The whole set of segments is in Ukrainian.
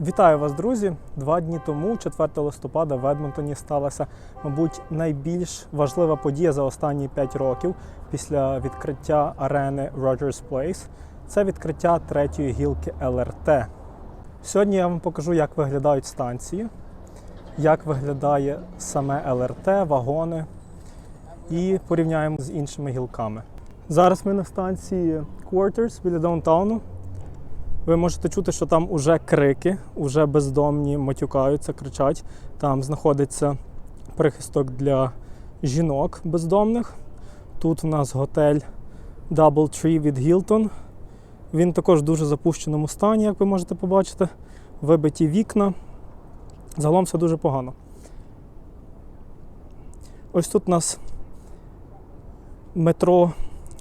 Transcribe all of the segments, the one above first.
Вітаю вас, друзі! Два дні тому, 4 листопада, в Едмонтоні сталася, мабуть, найбільш важлива подія за останні 5 років після відкриття арени Rogers Place. Це відкриття третьої гілки ЛРТ. Сьогодні я вам покажу, як виглядають станції, як виглядає саме ЛРТ, вагони і порівняємо з іншими гілками. Зараз ми на станції Quarters біля даунтауну. Ви можете чути, що там уже крики, уже бездомні матюкаються, кричать. Там знаходиться прихисток для жінок бездомних. Тут у нас готель Doubletree від Hilton. Він також в дуже запущеному стані, як ви можете побачити. Вибиті вікна. Загалом все дуже погано. Ось тут у нас метро,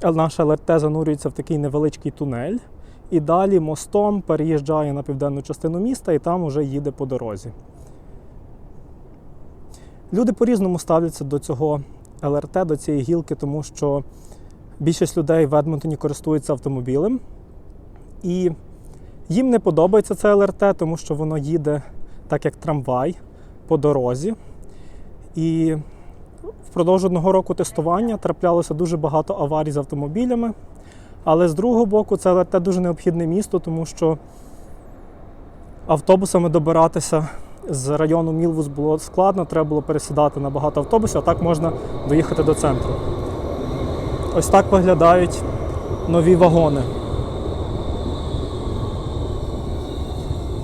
наше ЛРТ занурюється в такий невеличкий тунель і далі мостом переїжджає на південну частину міста і там уже їде по дорозі. Люди по-різному ставляться до цього ЛРТ, до цієї гілки, тому що більшість людей в Едмонтоні користуються автомобілем. І їм не подобається це ЛРТ, тому що воно їде так, як трамвай по дорозі. І впродовж одного року тестування траплялося дуже багато аварій з автомобілями. Але з другого боку, це ЛРТ дуже необхідне місто, тому що автобусами добиратися з району Мілвус було складно, треба було пересідати на багато автобусів, а так можна доїхати до центру. Ось так виглядають нові вагони.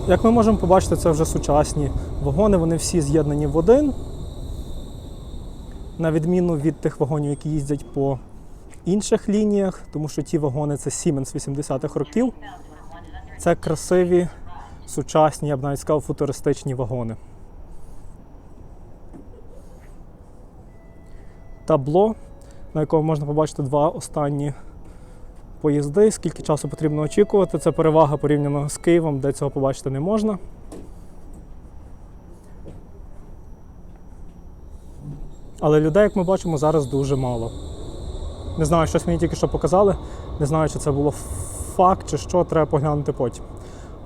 Як ми можемо побачити, це вже сучасні вагони, вони всі з'єднані в один. На відміну від тих вагонів, які їздять по інших лініях, тому що ті вагони це Siemens 80-х років. Це красиві, сучасні, я б навіть сказав, футуристичні вагони. Табло, на якому можна побачити два останні поїзди, скільки часу потрібно очікувати. Це перевага порівняно з Києвом, де цього побачити не можна. Але людей, як ми бачимо, зараз дуже мало. Не знаю, щось мені тільки що показали. Не знаю, чи це було факт чи що, треба поглянути потім.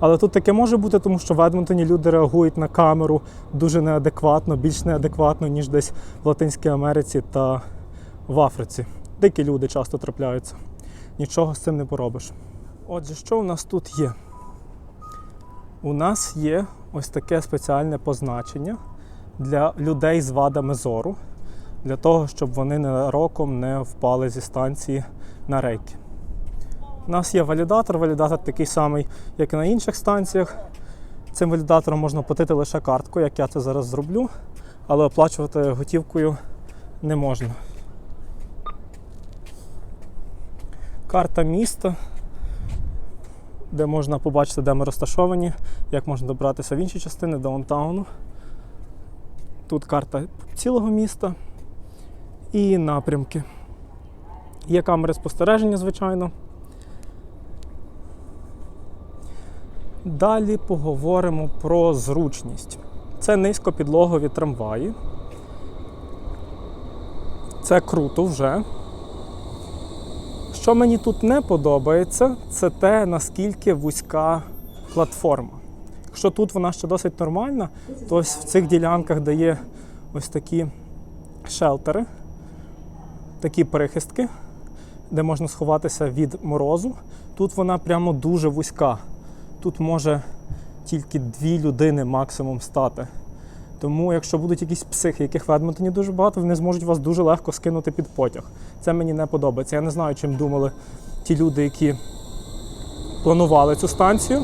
Але тут таке може бути, тому що в Едмонтоні люди реагують на камеру дуже неадекватно, більш неадекватно, ніж десь в Латинській Америці та в Африці. Дикі люди часто трапляються. Нічого з цим не поробиш. Отже, що у нас тут є? У нас є ось таке спеціальне позначення для людей з вадами зору для того, щоб вони ненароком не впали зі станції на рейки. У нас є валідатор, валідатор такий самий, як і на інших станціях. Цим валідатором можна платити лише карткою, як я це зараз зроблю, але оплачувати готівкою не можна. Карта міста, де можна побачити, де ми розташовані, як можна добратися в інші частини даунтауну. Тут карта цілого міста і напрямки. Є камери спостереження, звичайно. Далі поговоримо про зручність. Це низькопідлогові трамваї. Це круто вже. Що мені тут не подобається, це те, наскільки вузька платформа. Якщо тут вона ще досить нормальна, то ось в цих ділянках де є ось такі шелтери, такі прихистки, де можна сховатися від морозу. Тут вона прямо дуже вузька. Тут може тільки дві людини максимум стати. Тому, якщо будуть якісь психи, яких в Едмонтоні дуже багато, вони зможуть вас дуже легко скинути під потяг. Це мені не подобається. Я не знаю, чим думали ті люди, які планували цю станцію.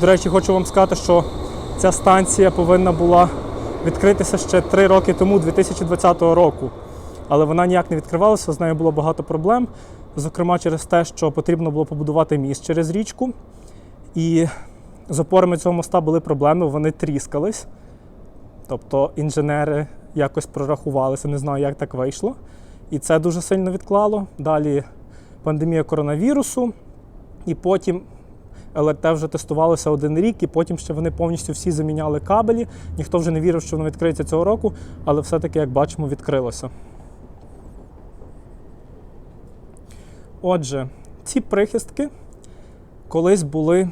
До речі, хочу вам сказати, що ця станція повинна була відкритися ще три роки тому, 2020 року. Але вона ніяк не відкривалася, з нею було багато проблем. Зокрема, через те, що потрібно було побудувати міст через річку. І з опорами цього моста були проблеми, вони тріскались. Тобто інженери якось прорахувалися, не знаю, як так вийшло. І це дуже сильно відклало. Далі пандемія коронавірусу, і потім ЛРТ вже тестувалося один рік, і потім ще вони повністю всі заміняли кабелі. Ніхто вже не вірив, що воно відкриється цього року, але все-таки, як бачимо, відкрилося. Отже, ці прихистки колись були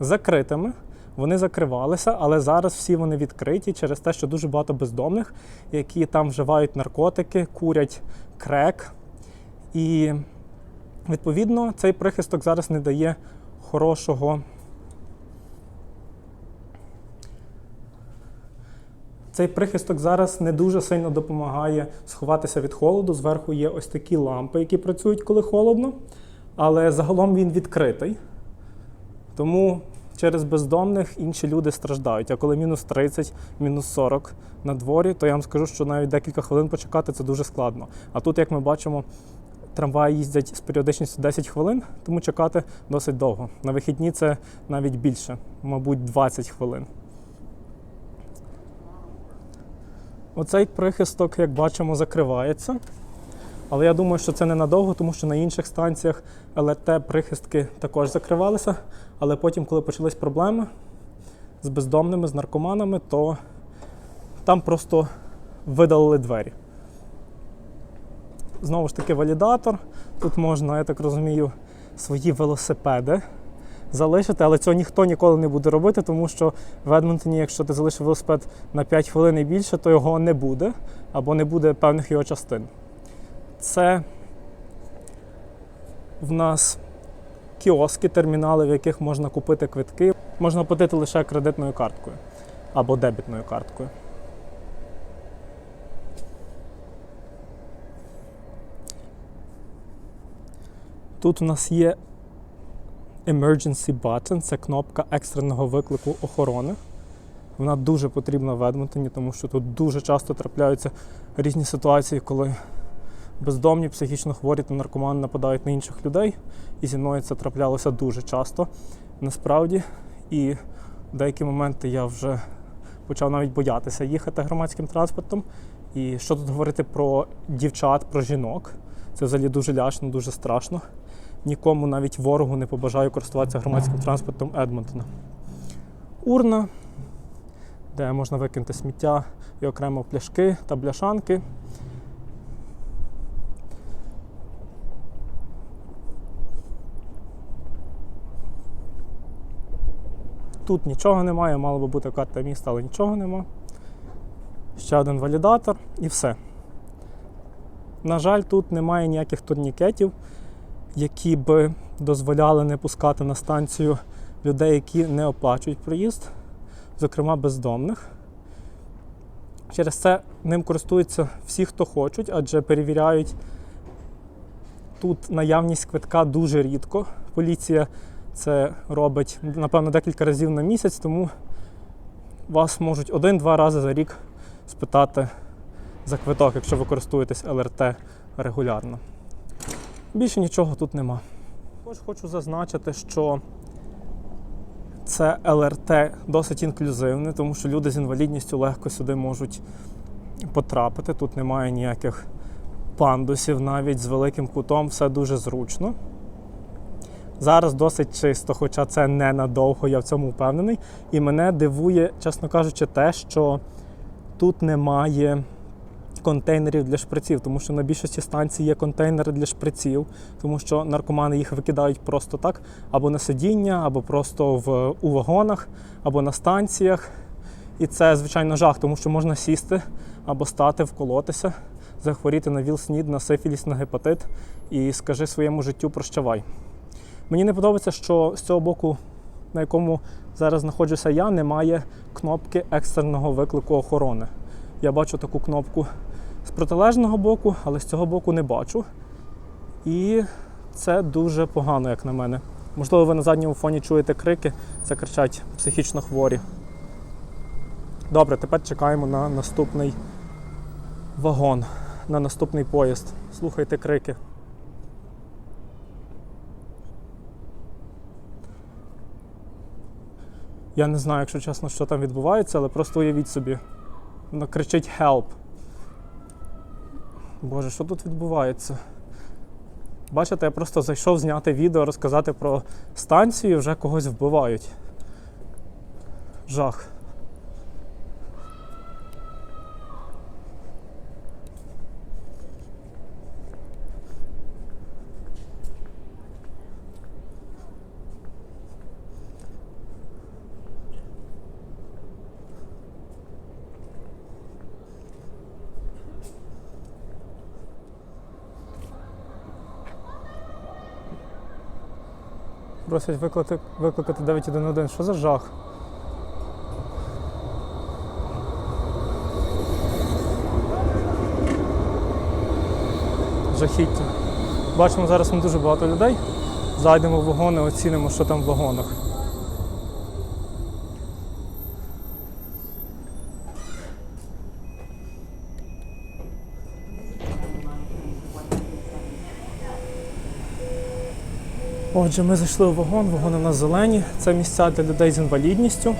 закритими. вони закривалися, але зараз всі вони відкриті через те, що дуже багато бездомних, які там вживають наркотики, курять крек. І відповідно цей прихисток зараз не дає хорошого. Цей прихисток зараз не дуже сильно допомагає сховатися від холоду. Зверху є ось такі лампи, які працюють, коли холодно, але загалом він відкритий. Тому через бездомних інші люди страждають. А коли мінус 30, мінус 40 на дворі, то я вам скажу, що навіть декілька хвилин почекати це дуже складно. А тут, як ми бачимо, трамваї їздять з періодичністю 10 хвилин, тому чекати досить довго. На вихідні це навіть більше, мабуть, 20 хвилин. Оцей прихисток, як бачимо, закривається. Але я думаю, що це ненадовго, тому що на інших станціях ЛРТ-прихистки також закривалися. Але потім, коли почались проблеми з бездомними, з наркоманами, то там просто видалили двері. Знову ж таки, валідатор. Тут можна, я так розумію, свої велосипеди залишити, але цього ніхто ніколи не буде робити, тому що в Едмонтоні, якщо ти залишив велосипед на 5 хвилин і більше, то його не буде або не буде певних його частин. Це в нас кіоски, термінали, в яких можна купити квитки. Можна оплатити лише кредитною карткою або дебітною карткою. Тут у нас є Emergency Button, це кнопка екстреного виклику охорони. Вона дуже потрібна в Едмонтоні, тому що тут дуже часто трапляються різні ситуації, коли бездомні, психічно хворі та наркомани нападають на інших людей. І зі мною це траплялося дуже часто насправді. І в деякі моменти я вже почав навіть боятися їхати громадським транспортом. І що тут говорити про дівчат, про жінок? Це взагалі дуже лячно, дуже страшно. Нікому, навіть ворогу, не побажаю користуватися громадським транспортом Едмонтона. Урна, де можна викинути сміття і окремо пляшки та бляшанки. Тут нічого немає, мала би бути карта міста, але нічого нема. Ще один валідатор і все. На жаль, тут немає ніяких турнікетів, які би дозволяли не пускати на станцію людей, які не оплачують проїзд, зокрема бездомних. Через це ним користуються всі, хто хочуть, адже перевіряють тут наявність квитка дуже рідко. Поліція це робить, напевно, декілька разів на місяць, тому вас можуть один-два рази за рік спитати за квиток, якщо ви користуєтесь ЛРТ регулярно. Більше нічого тут нема. Також хочу зазначити, що це ЛРТ досить інклюзивне, тому що люди з інвалідністю легко сюди можуть потрапити. Тут немає ніяких пандусів, навіть з великим кутом, все дуже зручно. Зараз досить чисто, хоча це ненадовго, я в цьому впевнений. І мене дивує, чесно кажучи, те, що тут немає контейнерів для шприців, тому що на більшості станцій є контейнери для шприців, тому що наркомани їх викидають просто так, або на сидіння, або просто в, у вагонах, або на станціях. І це, звичайно, жах, тому що можна сісти або стати, вколотися, захворіти на ВІЛ-СНІД, на сифіліс, на гепатит і скажи своєму життю прощавай. Мені не подобається, що з цього боку, на якому зараз знаходжуся я, немає кнопки екстреного виклику охорони. Я бачу таку кнопку протилежного боку, але з цього боку не бачу. І це дуже погано, як на мене. Можливо, ви на задньому фоні чуєте крики, це кричать психічно хворі. Добре, тепер чекаємо на наступний вагон, на наступний поїзд. Слухайте крики. Я не знаю, якщо чесно, що там відбувається, але просто уявіть собі. Вона кричить help. Боже, що тут відбувається? Бачите, я просто зайшов зняти відео, розказати про станцію, і вже когось вбивають. Жах. Просять викликати, викликати 911. Що за жах? Жахіття. Бачимо, зараз не дуже багато людей. Зайдемо в вагони, оцінимо, що там в вагонах. Отже, ми зайшли у вагон, вагони у нас зелені. Це місця для людей з інвалідністю.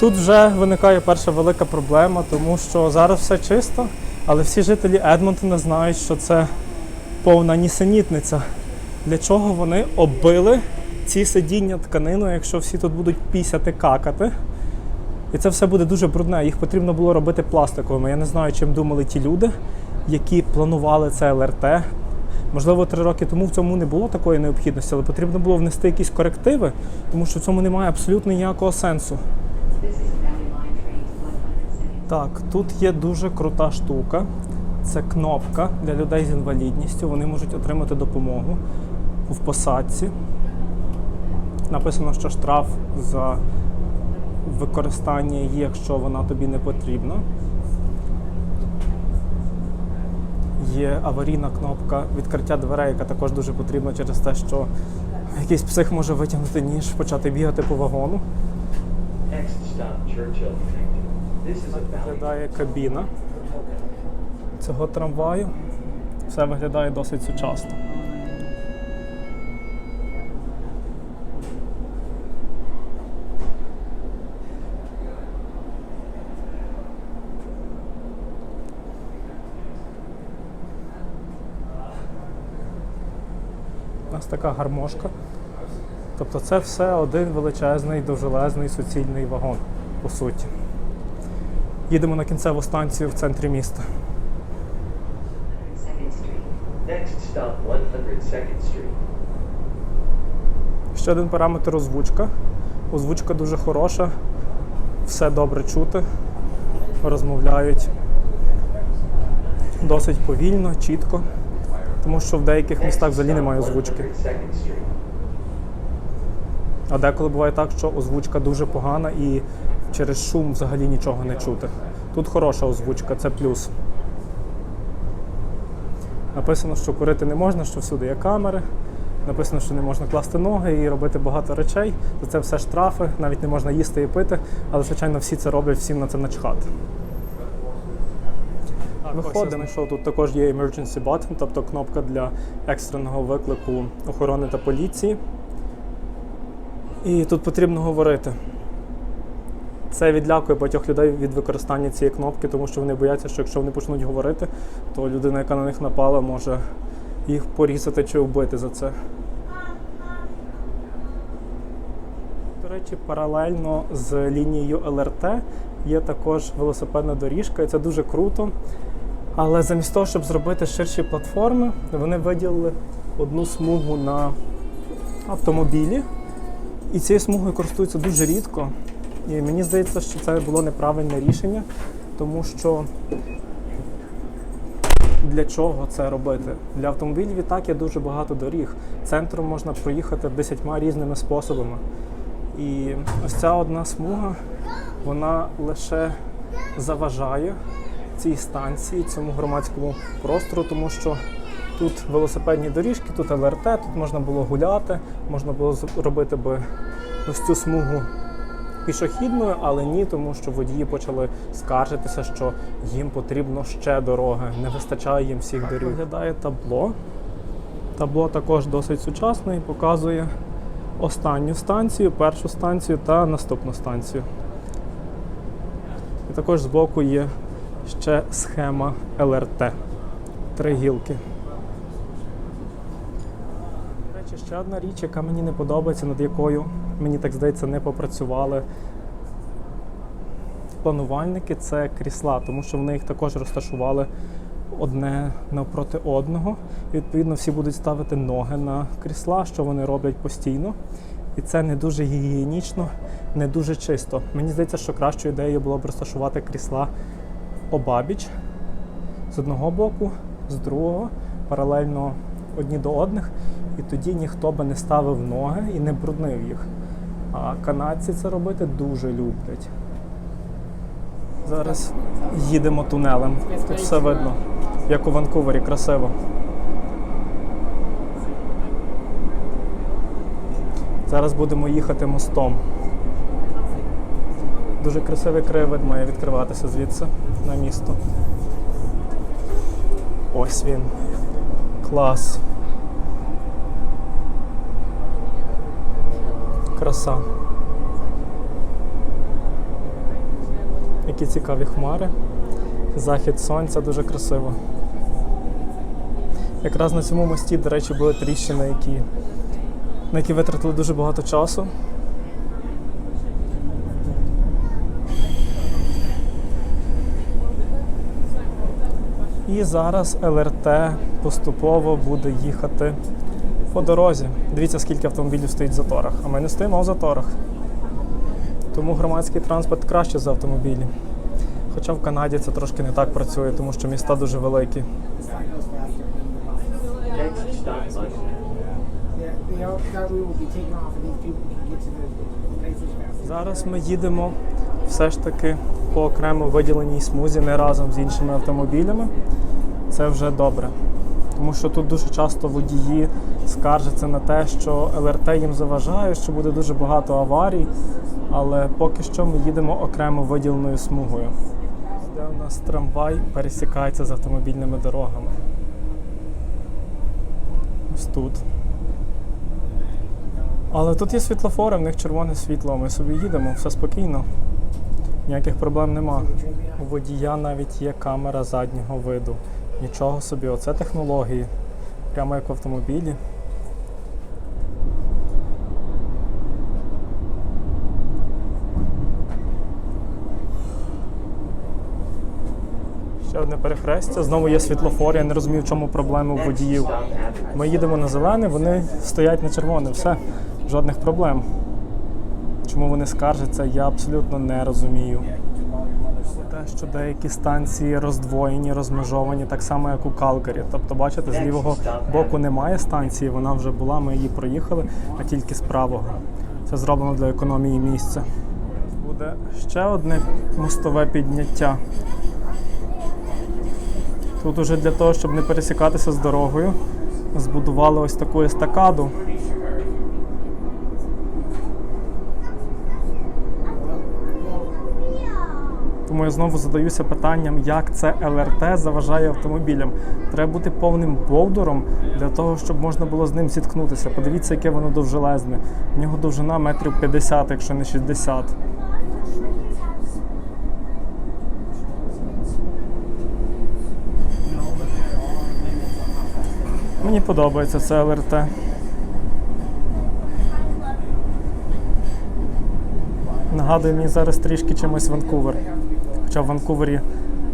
Тут вже виникає перша велика проблема, тому що зараз все чисто, але всі жителі Едмонтона знають, що це повна нісенітниця. Для чого вони оббили ці сидіння тканиною, якщо всі тут будуть пісяти какати. І це все буде дуже брудне. Їх потрібно було робити пластиковими. Я не знаю, чим думали ті люди, які планували це ЛРТ. Можливо, три роки тому в цьому не було такої необхідності, але потрібно було внести якісь корективи, тому що в цьому немає абсолютно ніякого сенсу. Так, тут є дуже крута штука. Це кнопка для людей з інвалідністю. Вони можуть отримати допомогу в посадці. Написано, що штраф за використання її, якщо вона тобі не потрібна. Є аварійна кнопка відкриття дверей, яка також дуже потрібна через те, що якийсь псих може витягнути ніж, почати бігати по вагону. Valley. Виглядає кабіна цього трамваю. Все виглядає досить сучасно. Така гармошка. Тобто це все один величезний, довжелезний суцільний вагон, по суті. Їдемо на кінцеву станцію в центрі міста. Second Street. Next stop, 102nd Street. Ще один параметр озвучка. Озвучка дуже хороша, все добре чути, розмовляють досить повільно, чітко, тому що в деяких містах взагалі немає озвучки. А деколи буває так, що озвучка дуже погана і через шум взагалі нічого не чути. Тут хороша озвучка, це плюс. Написано, що курити не можна, що всюди є камери. Написано, що не можна класти ноги і робити багато речей. За це все штрафи, навіть не можна їсти і пити, але звичайно всі це роблять, всім на це начхати. Виходимо, що тут також є emergency button, тобто кнопка для екстреного виклику охорони та поліції. І тут потрібно говорити. Це відлякує багатьох людей від використання цієї кнопки, тому що вони бояться, що якщо вони почнуть говорити, то людина, яка на них напала, може їх порізати чи вбити за це. До речі, паралельно з лінією ЛРТ є також велосипедна доріжка, і це дуже круто. Але замість того, щоб зробити ширші платформи, вони виділили одну смугу на автомобілі. І цією смугою користуються дуже рідко. І мені здається, що це було неправильне рішення, тому що для чого це робити? Для автомобілів і так є дуже багато доріг. Центром можна проїхати десятьма різними способами. І ось ця одна смуга, вона лише заважає цій станції, цьому громадському простору, тому що тут велосипедні доріжки, тут ЛРТ, тут можна було гуляти, можна було зробити би ось цю смугу пішохідною, але ні, тому що водії почали скаржитися, що їм потрібно ще дороги, не вистачає їм всіх доріг. Виглядає табло. Табло також досить сучасне і показує останню станцію, першу станцію та наступну станцію. І також збоку є ще схема ЛРТ. Три гілки. До речі, ще одна річ, яка мені не подобається, над якою, мені так здається, не попрацювали планувальники, це крісла, тому що вони їх також розташували одне навпроти одного. І відповідно всі будуть ставити ноги на крісла, що вони роблять постійно. І це не дуже гігієнічно, не дуже чисто. Мені здається, що кращою ідеєю було б розташувати крісла обабіч з одного боку, з другого, паралельно одні до одних. і тоді ніхто би не ставив ноги і не бруднив їх. А канадці це робити дуже люблять. Зараз їдемо тунелем. Тут все видно, як у Ванкувері, красиво. Зараз будемо їхати мостом. Дуже красивий краєвид має відкриватися звідси на місто. Ось він. Клас. Краса. Які цікаві хмари. Захід сонця дуже красиво. Якраз на цьому мості, до речі, були тріщини, які, на які витратили дуже багато часу. І зараз ЛРТ поступово буде їхати по дорозі. Дивіться, скільки автомобілів стоїть в заторах. А ми не стоїмо в заторах. Тому громадський транспорт краще за автомобілі. Хоча в Канаді це трошки не так працює, тому що міста дуже великі. Зараз ми їдемо все ж таки по окремо виділеній смузі, не разом з іншими автомобілями. Це вже добре. Тому що тут дуже часто водії скаржаться на те, що ЛРТ їм заважає, що буде дуже багато аварій, але поки що ми їдемо окремо виділеною смугою. Де у нас трамвай пересікається з автомобільними дорогами. Ось тут. Але тут є світлофори, в них червоне світло, ми собі їдемо, все спокійно. Ніяких проблем нема. У водія навіть є камера заднього виду. Нічого собі, оце технології. Прямо як в автомобілі. Ще одне перехрестя. Знову є світлофор. Я не розумію, в чому проблема у водіїв. Ми їдемо на зелене, вони стоять на червоне. Все, жодних проблем. Чому вони скаржаться, я абсолютно не розумію. Те, що деякі станції роздвоєні, розмежовані, так само, як у Калгарі. Тобто, бачите, з лівого боку немає станції, вона вже була, ми її проїхали, а тільки з правого. Це зроблено для економії місця. Буде ще одне мостове підняття. Тут уже для того, щоб не пересікатися з дорогою, збудували ось таку естакаду. Тому я знову задаюся питанням, як це ЛРТ заважає автомобілям. Треба бути повним бовдуром для того, щоб можна було з ним зіткнутися. Подивіться, яке воно довжелезне. В нього довжина метрів 50, якщо не 60. Мені подобається це ЛРТ. Нагадує мені зараз трішки чимось Ванкувер. Хоча в Ванкувері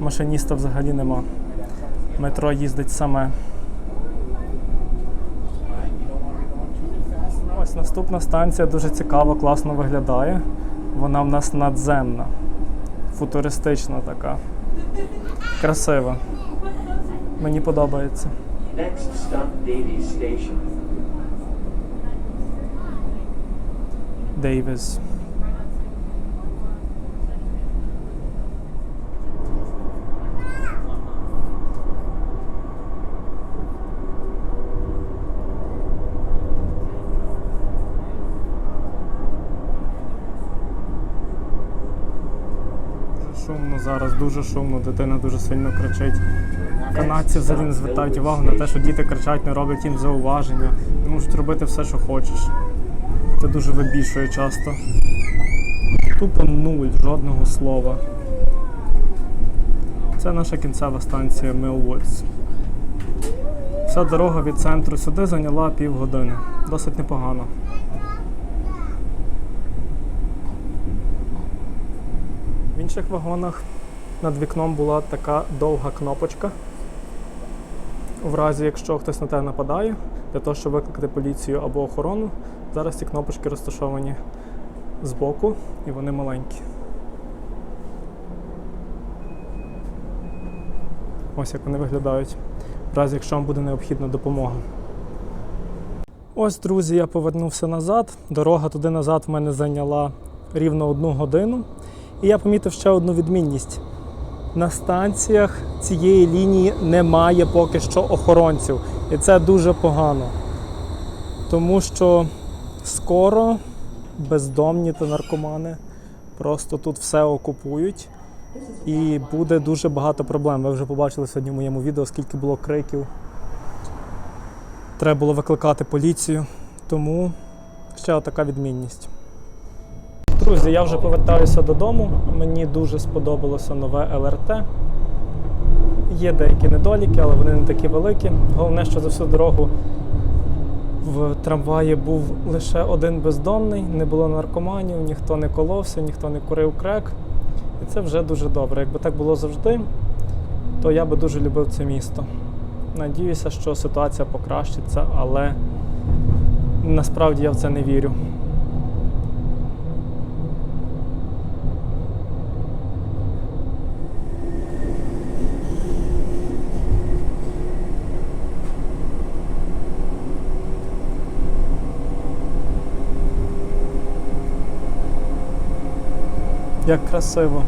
машиніста взагалі нема. Метро їздить саме. Ось наступна станція дуже цікаво, класно виглядає. Вона в нас надземна, футуристична така. Красива. Мені подобається. Davies зараз, дуже шумно, дитина дуже сильно кричить. Канадці взагалі не звертають увагу на те, що діти кричать, не роблять їм зауваження. Ти можуть робити все, що хочеш. Це дуже вибішує часто. Тупо нуль, жодного слова. Це наша кінцева станція Милвольс. Вся дорога від центру сюди зайняла півгодини. Досить непогано. Інших вагонах над вікном була така довга кнопочка. В разі, якщо хтось на тебе нападає, для того, щоб викликати поліцію або охорону, зараз ці кнопочки розташовані збоку і вони маленькі. Ось як вони виглядають, в разі якщо вам буде необхідна допомога. Ось, друзі, я повернувся назад. Дорога туди назад в мене зайняла рівно одну годину. І я помітив ще одну відмінність. На станціях цієї лінії немає поки що охоронців. І це дуже погано. Тому що скоро бездомні та наркомани просто тут все окупують. І буде дуже багато проблем. Ви вже побачили сьогодні в моєму відео, скільки було криків. Треба було викликати поліцію. Тому ще така відмінність. Друзі, я вже повертаюся додому. Мені дуже сподобалося нове ЛРТ. Є деякі недоліки, але вони не такі великі. Головне, що за всю дорогу в трамваї був лише один бездомний, не було наркоманів, ніхто не коловся, ніхто не курив крек. І це вже дуже добре. Якби так було завжди, то я би дуже любив це місто. Надіюся, що ситуація покращиться, але насправді я в це не вірю. Як красиво.